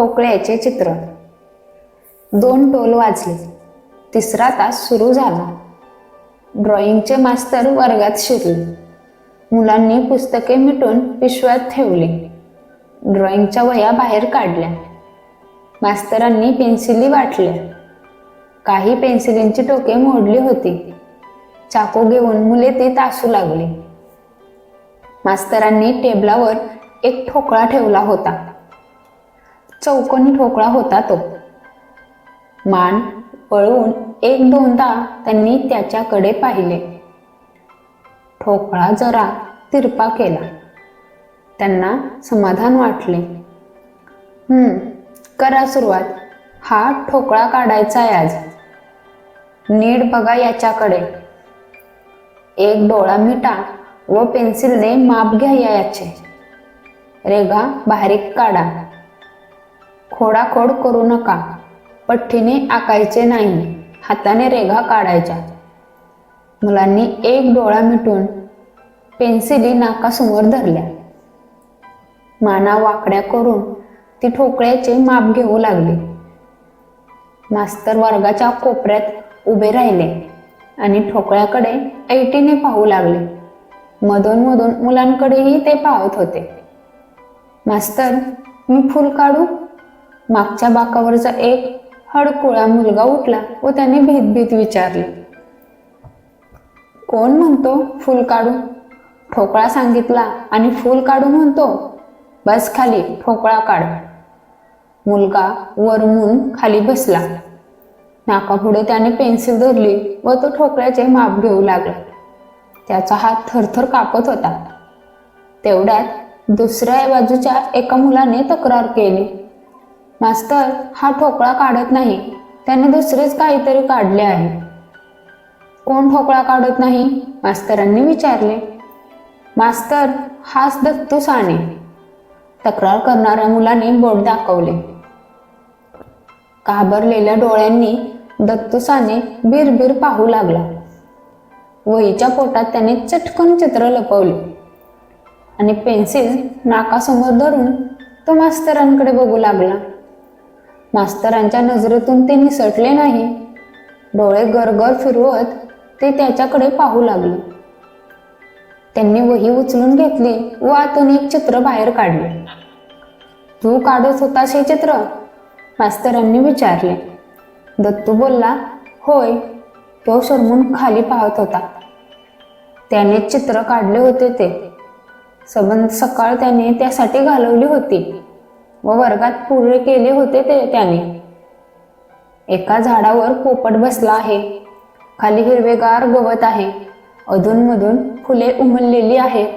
ठोकळ्याचे चित्र. दोन टोल वाजले. तिसरा तास सुरू झाला. ड्रॉइंगचे मास्तर वर्गात शिरले. मुलांनी पुस्तके मिटून पिशव्यात ठेवली. ड्रॉइंगच्या वह्या बाहेर काढल्या. मास्तरांनी पेन्सिली वाटल्या. काही पेन्सिलींची टोके मोडली होती. चाकू घेऊन मुले ती तासू लागली. मास्तरांनी टेबलावर एक ठोकळा ठेवला होता. चौकोनी ठोकळा होता तो. मान वळवून एक दोनदा त्यांनी त्याच्याकडे पाहिले. ठोकळा जरा तिरपा केला. त्यांना समाधान वाटले. हम्म करा सुरुवात. हा ठोकळा काढायचा आहे आज. नीट बघा याच्याकडे. एक डोळा मिटा व पेन्सिलने माप घ्या याचे. रेघा बारीक काढा. खोडाखोड करू नका. पठ्ठीने आकायचे नाही. हाताने रेघा काढायच्या. मुलांनी एक डोळा मिटून पेन्सिली नाकासमोर धरल्या. माना वाकड्या करून ती ठोकळ्याचे माप घेऊ लागली. मास्तर वर्गाच्या कोपऱ्यात उभे राहिले आणि ठोकळ्याकडे ऐटीने पाहू लागले. मधून मधून मुलांकडेही ते पाहत होते. मास्तर मी फुल काढू? मागच्या बाकावरचा एक हडकुळा मुलगा उठला व त्याने भीतभीत विचारले. कोण म्हणतो फुल काढू ठोकळा सांगितला आणि फुल काढू म्हणतो बस खाली ठोकळा काढ. मुलगा वरमून खाली बसला. नाकापुढे त्याने पेन्सिल धरली व तो ठोकळ्याचे माप घेऊ लागला. त्याचा हात थरथर कापत होता. तेवढ्यात दुसऱ्या बाजूच्या एका मुलाने तक्रार केली. मास्तर हा ठोकळा काढत नाही. त्याने दुसरेच काहीतरी काढले आहे. कोण ठोकळा काढत नाही? मास्तरांनी विचारले. मास्तर हाच दत्तू साने. तक्रार करणाऱ्या मुलाने बोट दाखवले. घाबरलेल्या डोळ्यांनी दत्तू साने बिरबिर पाहू लागला. वहीच्या पोटात त्याने चटकन चित्र लपवले. आणि पेन्सिल नाकासमोर धरून तो मास्तरांकडे बघू लागला. मास्तरांच्या नजरेतून ते निसटले नाही. डोळे गरगर फिरवत ते त्याच्याकडे पाहू लागले. त्यांनी वही उचलून घेतली व आतून एक चित्र बाहेर काढले. तू काढत होतास हे चित्र? मास्तरांनी विचारले. दत्तू बोलला होय तो शरमून खाली पाहत होता. त्याने चित्र काढले होते ते. सबंध सकाळ त्याने त्यासाठी घालवली होती. व वर्गात पूर्ण केले होते ते त्याने. एका झाडावर पोपट बसला आहे. खाली हिरवेगार गवत आहे. अधूनमधून फुले उमललेली आहेत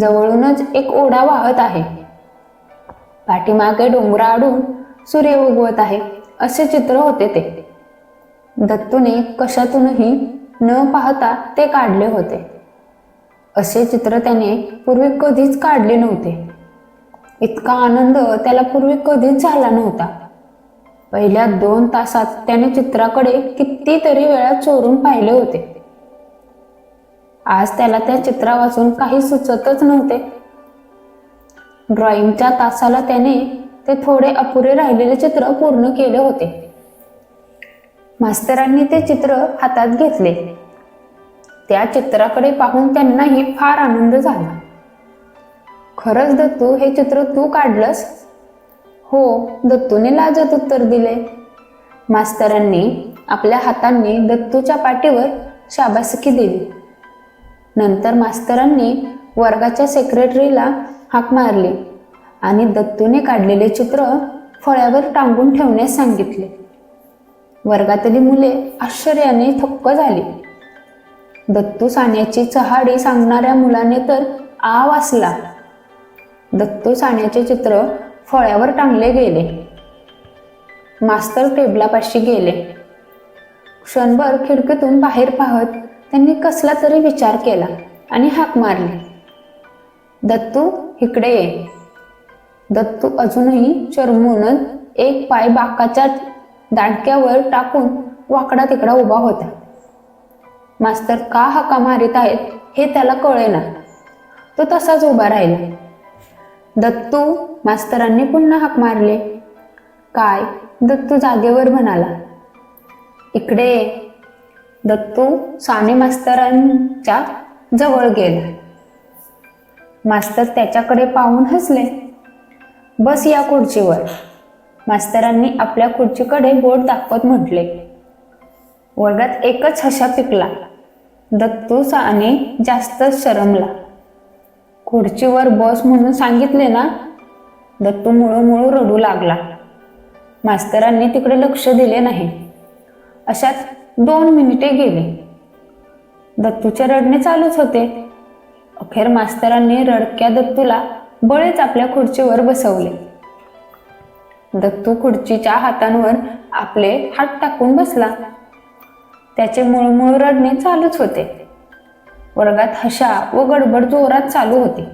जवळूनच एक ओढा वाहत आहे. पाठीमागे डोंगराआडून सूर्य उगवत आहे असे चित्र होते ते. दत्तूने कशातूनही न पाहता ते काढले होते. असे चित्र त्याने पूर्वी कधीच काढले नव्हते. इतका आनंद त्याला पूर्वी कधीच झाला नव्हता. पहिल्या दोन तासात त्याने चित्राकडे कितीतरी वेळा चोरून पाहिले होते. आज त्याला त्या चित्रा वाचून काही सुचतच नव्हते. ड्रॉइंगच्या तासाला त्याने ते थोडे अपुरे राहिलेले चित्र पूर्ण केले होते. मास्तरांनी ते चित्र हातात घेतले. त्या चित्राकडे पाहून त्यांनाही फार आनंद झाला. खरंच दत्तू हे चित्र तू काढलंस? हो दत्तूने लाजत उत्तर दिले. मास्तरांनी आपल्या हातांनी दत्तूच्या पाठीवर शाबासकी दिली. नंतर मास्तरांनी वर्गाच्या सेक्रेटरीला हाक मारली आणि दत्तूने काढलेले चित्र फळ्यावर टांगून ठेवण्यास सांगितले. वर्गातली मुले आश्चर्याने थक्क झाली. दत्तू साण्याची चहाडी सांगणाऱ्या मुलाने तर आ वाचला. दत्तू साण्याचे चित्र फळ्यावर टांगले गेले. मास्तर टेबलापाशी गेले. क्षणभर खिडकीतून बाहेर पाहत त्यांनी कसला तरी विचार केला आणि हाक मारली. दत्तू इकडे ये. दत्तू अजूनही चरमूनच एक पाय बाकाच्या दांडक्यावर टाकून वाकडा तिकडा उभा होता. मास्तर का हाका मारित आहेत हे त्याला कळेना. तो तसाच उभा राहिला. दत्तू मास्तरांनी पुन्हा हाक मारले. काय? दत्तू जागेवर म्हणाला. इकडे दत्तू साने मास्तरांच्या जवळ गेला. मास्तर त्याच्याकडे पाहून हसले. बस या खुर्चीवर. मास्तरांनी आपल्या खुर्चीकडे बोट दाखवत म्हटले. वर्गात एकच हशा पिकला. दत्तू साने जास्तच शरमला. खुर्चीवर बस म्हणून सांगितले ना दत्तू मुळू मुळू रडू लागला. मास्तरांनी तिकडे लक्ष दिले नाही. अशाच दोन मिनिटे गेले. दत्तूचे रडणे चालूच होते. अखेर मास्तरांनी रडक्या दत्तूला बळेच आपल्या खुर्चीवर बसवले. दत्तू खुर्चीच्या हातांवर आपले हात टाकून बसला. त्याचे मुळमुळ रडणे चालूच होते. वर्गात हशा व गडबड जोरात चालू होती.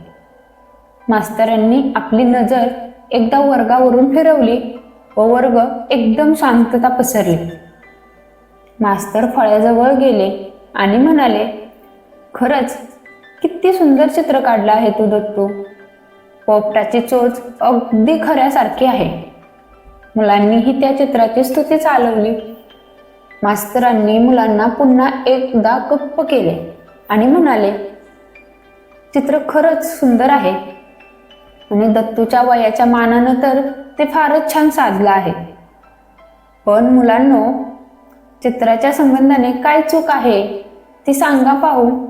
मास्तरांनी आपली नजर एकदा वर्गावरून फिरवली व वर्ग एकदम शांतता पसरली. मास्तर फळ्याजवळ गेले आणि म्हणाले खरंच किती सुंदर चित्र काढलं आहे तू दत्तू. पोपटाची चोच अगदी खऱ्यासारखी आहे. मुलांनीही त्या चित्राची स्तुती चालवली. मास्तरांनी मुलांना पुन्हा एकदा गप्प केले. आणि म्हणाले चित्र खरंच सुंदर आहे. आणि दत्तूच्या वयाच्या मानानं तर ते फारच छान साधलं आहे. पण मुलांनो चित्राच्या संबंधाने काय चूक आहे ती सांगा पाहू.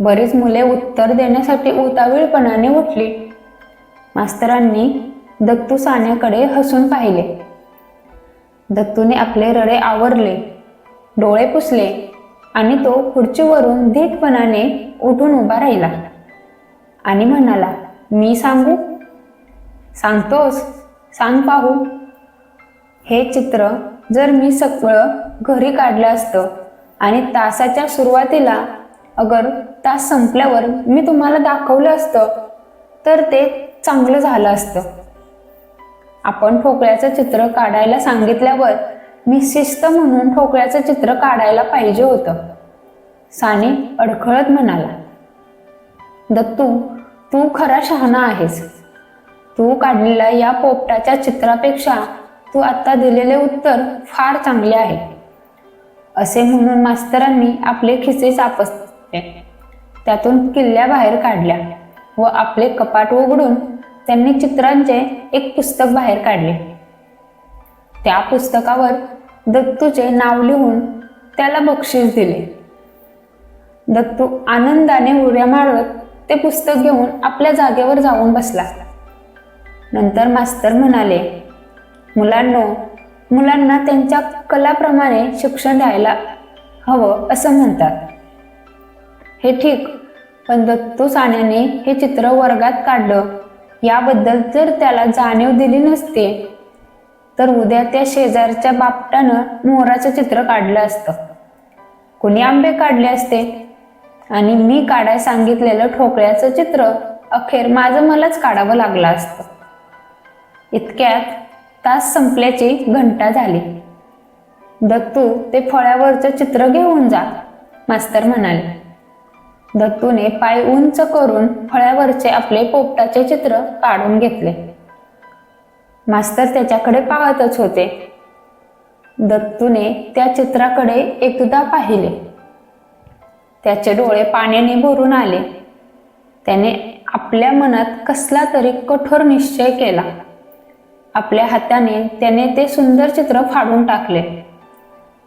बरीच मुले उत्तर देण्यासाठी उतावीळपणाने उठली. मास्तरांनी दत्तू साण्याकडे हसून पाहिले. दत्तूने आपले रडे आवरले डोळे पुसले. आणि तो खुर्चीवरून धीटपणाने उठून उभा राहिला. आणि म्हणाला मी सांगू? सांगतोस? सांग पाहू. हे चित्र जर मी सगळं घरी काढलं असतं आणि तासाच्या सुरुवातीला अगर तास संपल्यावर मी तुम्हाला दाखवलं असतं तर ते चांगलं झालं असतं. आपण ठोकळ्याचं चित्र काढायला सांगितल्यावर मी शिस्त म्हणून ठोकळ्याचं चित्र काढायला पाहिजे होतं. साने अडखळत म्हणाला दत्तू तू खरा शहाणा आहेस. तू काढलेल्या या पोपटाच्या चित्रापेक्षा तू आता दिलेले उत्तर फार चांगले आहे. असे म्हणून मास्तरांनी आपले खिसे चापसले त्यातून किल्ल्या बाहेर काढल्या व आपले कपाट उघडून त्यांनी चित्रांचे एक पुस्तक बाहेर काढले. त्या पुस्तकावर दत्तूचे नाव लिहून त्याला बक्षीस दिले. दत्तू आनंदाने उड्या मारत ते पुस्तक घेऊन आपल्या जागेवर जाऊन बसला. नंतर मास्तर म्हणाले मुलांनो मुलांना त्यांच्या कलाप्रमाणे शिक्षण द्यायला हवं असं म्हणतात. हे ठीक पण दत्तू साण्याने हे चित्र वर्गात काढलं. याबद्दल जर त्याला जाणीव दिली नसते तर उद्या त्या शेजारच्या बापटानं मोराचं चित्र काढलं असतं. कुणी आंबे काढले असते? आणि मी काढाय सांगितलेलं ठोकळ्याचं चित्र अखेर माझं मलाच काढावं लागलं असतं. इतक्यात तास संपल्याची घंटा झाली. दत्तू ते फळ्यावरचं चित्र घेऊन जा मास्तर म्हणाले. दत्तूने पाय उंच करून फळ्यावरचे आपले पोपटाचे चित्र काढून घेतले. मास्तर त्याच्याकडे पाहतच होते. दत्तूने त्या चित्राकडे एकदा पाहिले. त्याचे डोळे पाण्याने भरून आले. त्याने आपल्या मनात कसला तरी कठोर निश्चय केला. आपल्या हाताने त्याने ते सुंदर चित्र फाडून टाकले.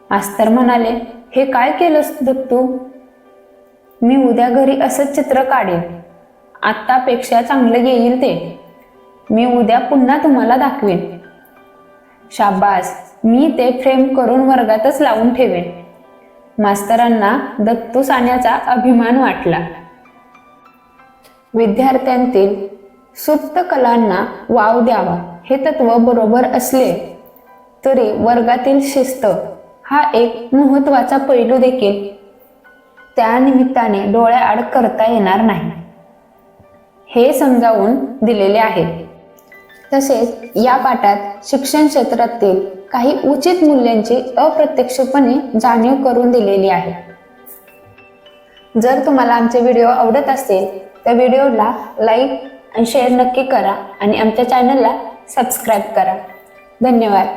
मास्तर म्हणाले हे काय केलंस दत्तू? मी उद्या घरी असंच चित्र काढेन. आत्तापेक्षा चांगलं येईल ते. मी उद्या पुन्हा तुम्हाला दाखवेन. शाबास मी ते फ्रेम करून वर्गातच लावून ठेवेन. मास्तरांना दत्तू साण्याचा अभिमान वाटला. विद्यार्थ्यांतील सुप्त कलांना वाव द्यावा हे तत्व बरोबर असले तरी वर्गातील शिस्त हा एक महत्त्वाचा पैलू देखील. त्या निमित्ताने डोळ्याआड करता येणार नाही. हे समजावून दिलेले आहे तसेच या पाठात शिक्षण क्षेत्रातील काही उचित मूल्यांची अप्रत्यक्षपणे जाणीव करून दिलेली आहे. जर तुम्हाला आमचे व्हिडिओ आवडत असेल तर व्हिडिओला लाईक आणि शेअर नक्की करा आणि आमच्या चॅनलला सबस्क्राईब करा. धन्यवाद.